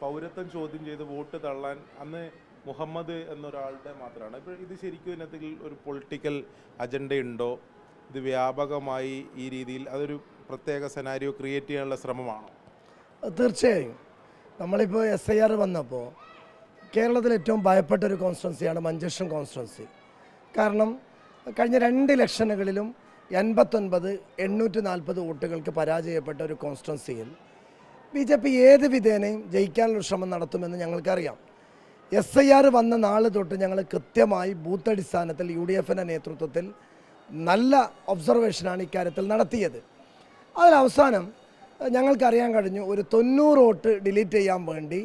പൗരത്വം ചോദ്യം ചെയ്ത് വോട്ട് തള്ളാൻ അന്ന് മുഹമ്മദ് എന്നൊരാളുടെ മാത്രമാണ്. ഇപ്പോൾ ഇത് ശരിക്കും ഇതിനകത്തിൽ ഒരു പൊളിറ്റിക്കൽ അജണ്ടയുണ്ടോ ഇത് വ്യാപകമായി ഈ രീതിയിൽ അതൊരു പ്രത്യേക സെനാരിയോ ക്രിയേറ്റ് ചെയ്യാനുള്ള ശ്രമമാണോ? തീർച്ചയായും. നമ്മളിപ്പോൾ എസ് ഐ ആർ വന്നപ്പോൾ കേരളത്തിൽ ഏറ്റവും ഭയപ്പെട്ട ഒരു കോൺസ്റ്റുവൻസിയാണ് മഞ്ചേശ്വരം കോൺസ്റ്റുവൻസി കാരണം കഴിഞ്ഞ രണ്ട് ഇലക്ഷനുകളിലും എൺപത്തൊൻപത് എണ്ണൂറ്റി നാൽപ്പത് വോട്ടുകൾക്ക് പരാജയപ്പെട്ട ഒരു കോൺസ്റ്റിറ്റ്യൻസിയിൽ ബി ജെ പി ഏത് വിധേനയും ജയിക്കാനുള്ള ശ്രമം നടത്തുമെന്ന് ഞങ്ങൾക്കറിയാം. എസ് ഐ ആർ വന്ന നാൾ തൊട്ട് ഞങ്ങൾ കൃത്യമായി ബൂത്ത് അടിസ്ഥാനത്തിൽ യു ഡി എഫിന്റെ നേതൃത്വത്തിൽ നല്ല ഒബ്സർവേഷനാണ് ഇക്കാര്യത്തിൽ നടത്തിയത്. അതിലവസാനം ഞങ്ങൾക്കറിയാൻ കഴിഞ്ഞു ഒരു തൊണ്ണൂറ് വോട്ട് ഡിലീറ്റ് ചെയ്യാൻ വേണ്ടി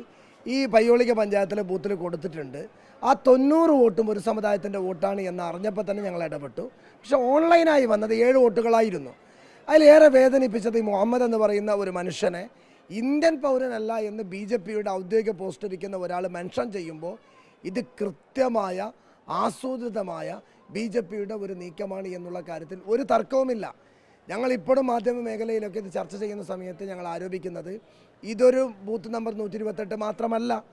ഈ പയ്യോളിക പഞ്ചായത്തിലെ ബൂത്തിൽ കൊടുത്തിട്ടുണ്ട്. ആ തൊണ്ണൂറ് വോട്ടും ഒരു സമുദായത്തിന്റെ വോട്ടാണ് എന്ന് അറിഞ്ഞപ്പോൾ തന്നെ ഞങ്ങൾ ഇടപെട്ടു. പക്ഷേ ഓൺലൈനായി വന്നത് ഏഴ് വോട്ടുകളായിരുന്നു. അതിലേറെ വേദനിപ്പിച്ചത് ഈ മുഹമ്മദ് എന്ന് പറയുന്ന ഒരു മനുഷ്യനെ ഇന്ത്യൻ പൗരനല്ല എന്ന് ബി ജെ പിയുടെ ഔദ്യോഗിക പോസ്റ്റ് ഇരിക്കുന്ന ഒരാൾ മെൻഷൻ ചെയ്യുമ്പോൾ ഇത് കൃത്യമായ ആസൂത്രിതമായ ബി ജെ പിയുടെ ഒരു നീക്കമാണ് എന്നുള്ള കാര്യത്തിൽ ഒരു തർക്കവുമില്ല. ഞങ്ങൾ ഇപ്പോഴും മാധ്യമ മേഖലയിലൊക്കെ ഇത് ചർച്ച ചെയ്യുന്ന സമയത്ത് ഞങ്ങൾ ആരോപിക്കുന്നത് ഇതൊരു ബൂത്ത് നമ്പർ നൂറ്റി ഇരുപത്തെട്ട് മാത്രമല്ല.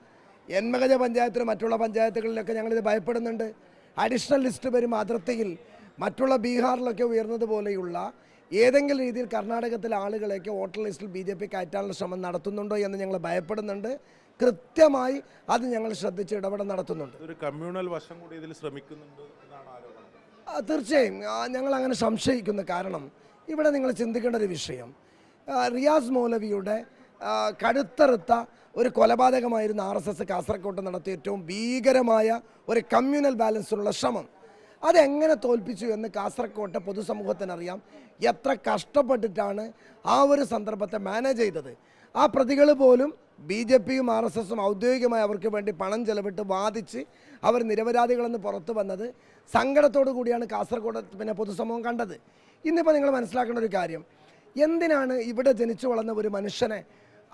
എൻമകജ പഞ്ചായത്തിലും മറ്റുള്ള പഞ്ചായത്തുകളിലൊക്കെ ഞങ്ങളിത് ഭയപ്പെടുന്നുണ്ട്. അഡീഷണൽ ലിസ്റ്റ് വരും അതിർത്തിയിൽ മറ്റുള്ള ബീഹാറിലൊക്കെ ഉയർന്നതുപോലെയുള്ള ഏതെങ്കിലും രീതിയിൽ കർണാടകത്തിലെ ആളുകളെയൊക്കെ വോട്ടർ ലിസ്റ്റിൽ ബി ജെ പി കയറ്റാനുള്ള ശ്രമം നടത്തുന്നുണ്ടോ എന്ന് ഞങ്ങൾ ഭയപ്പെടുന്നുണ്ട്. കൃത്യമായി അത് ഞങ്ങൾ ശ്രദ്ധിച്ച് ഇടപെടൽ നടത്തുന്നുണ്ട്. ഒരു കമ്മ്യൂണൽ വശം കൂടി ഇതിൽ ശ്രമിക്കുന്നുണ്ട് ആരോപണം. ആ, തീർച്ചയായും. ഞങ്ങൾ അങ്ങനെ സംശയിക്കുന്ന കാരണം ഇവിടെ നിങ്ങൾ ചിന്തിക്കേണ്ട ഒരു വിഷയം. റിയാസ് മൗലവിയുടെ കടുത്തറുത്ത ഒരു കൊലപാതകമായിരുന്നു ആർ എസ് എസ് കാസർകോട്ട് നടത്തിയ ഏറ്റവും ഭീകരമായ ഒരു കമ്മ്യൂണൽ ബാലൻസിനുള്ള ശ്രമം. അതെങ്ങനെ തോൽപ്പിച്ചു എന്ന് കാസർകോട്ടെ പൊതുസമൂഹത്തിനറിയാം. എത്ര കഷ്ടപ്പെട്ടിട്ടാണ് ആ ഒരു സന്ദർഭത്തെ മാനേജ് ചെയ്തത്. ആ പ്രതികൾ പോലും ബി ജെ പിയും ആർ എസ് എസും ഔദ്യോഗികമായി അവർക്ക് വേണ്ടി പണം ചെലവിട്ട് വാദിച്ച് അവർ നിരപരാധികളെന്ന് പുറത്തു വന്നത് സങ്കടത്തോടു കൂടിയാണ് കാസർഗോഡ് പിന്നെ പൊതുസമൂഹം കണ്ടത്. ഇന്നിപ്പോൾ നിങ്ങൾ മനസ്സിലാക്കേണ്ട ഒരു കാര്യം. എന്തിനാണ് ഇവിടെ ജനിച്ചു വളർന്ന ഒരു മനുഷ്യനെ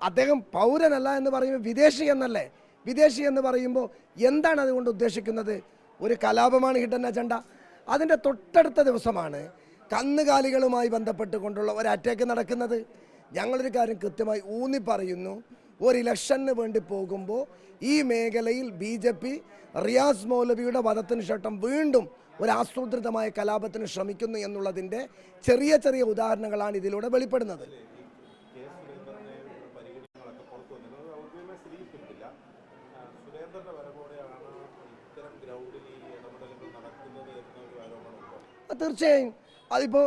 അദ്ദേഹം പൗരനല്ല എന്ന് പറയുമ്പോൾ വിദേശി എന്നല്ലേ? വിദേശി എന്ന് പറയുമ്പോൾ എന്താണ് അതുകൊണ്ട് ഉദ്ദേശിക്കുന്നത്? ഒരു കലാപമാണ് ഹിഡൻ അജണ്ട. അതിന്റെ തൊട്ടടുത്ത ദിവസമാണ് കന്നുകാലികളുമായി ബന്ധപ്പെട്ടുകൊണ്ടുള്ള ഒരു അറ്റാക്ക് നടക്കുന്നത്. ഞങ്ങളൊരു കാര്യം കൃത്യമായി ഊന്നി പറയുന്നു. ഒരു ഇലക്ഷന് വേണ്ടി പോകുമ്പോൾ ഈ മേഖലയിൽ ബി ജെ പി റിയാസ് മൗലവിയുടെ വധത്തിന് ശേഷം വീണ്ടും ഒരു ആസൂത്രിതമായ കലാപത്തിന് ശ്രമിക്കുന്നു എന്നുള്ളതിന്റെ ചെറിയ ചെറിയ ഉദാഹരണങ്ങളാണ് ഇതിലൂടെ വെളിപ്പെടുന്നത്. തീർച്ചയായും അതിപ്പോൾ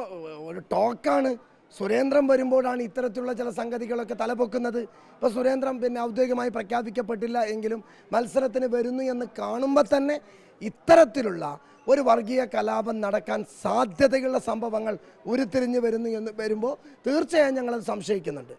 ഒരു ടോക്കാണ്. സുരേന്ദ്രൻ വരുമ്പോഴാണ് ഇത്തരത്തിലുള്ള ചില സംഗതികളൊക്കെ തലപൊക്കുന്നത്. ഇപ്പോൾ സുരേന്ദ്രൻ പിന്നെ ഔദ്യോഗികമായി പ്രഖ്യാപിക്കപ്പെട്ടില്ല എങ്കിലും മത്സരത്തിന് വരുന്നു എന്ന് കാണുമ്പോൾ തന്നെ ഇത്തരത്തിലുള്ള ഒരു വർഗീയ കലാപം നടക്കാൻ സാധ്യതയുള്ള സംഭവങ്ങൾ ഉരുത്തിരിഞ്ഞ് വരുന്നു എന്ന് വരുമ്പോൾ തീർച്ചയായും ഞങ്ങളത് സംശയിക്കുന്നുണ്ട്.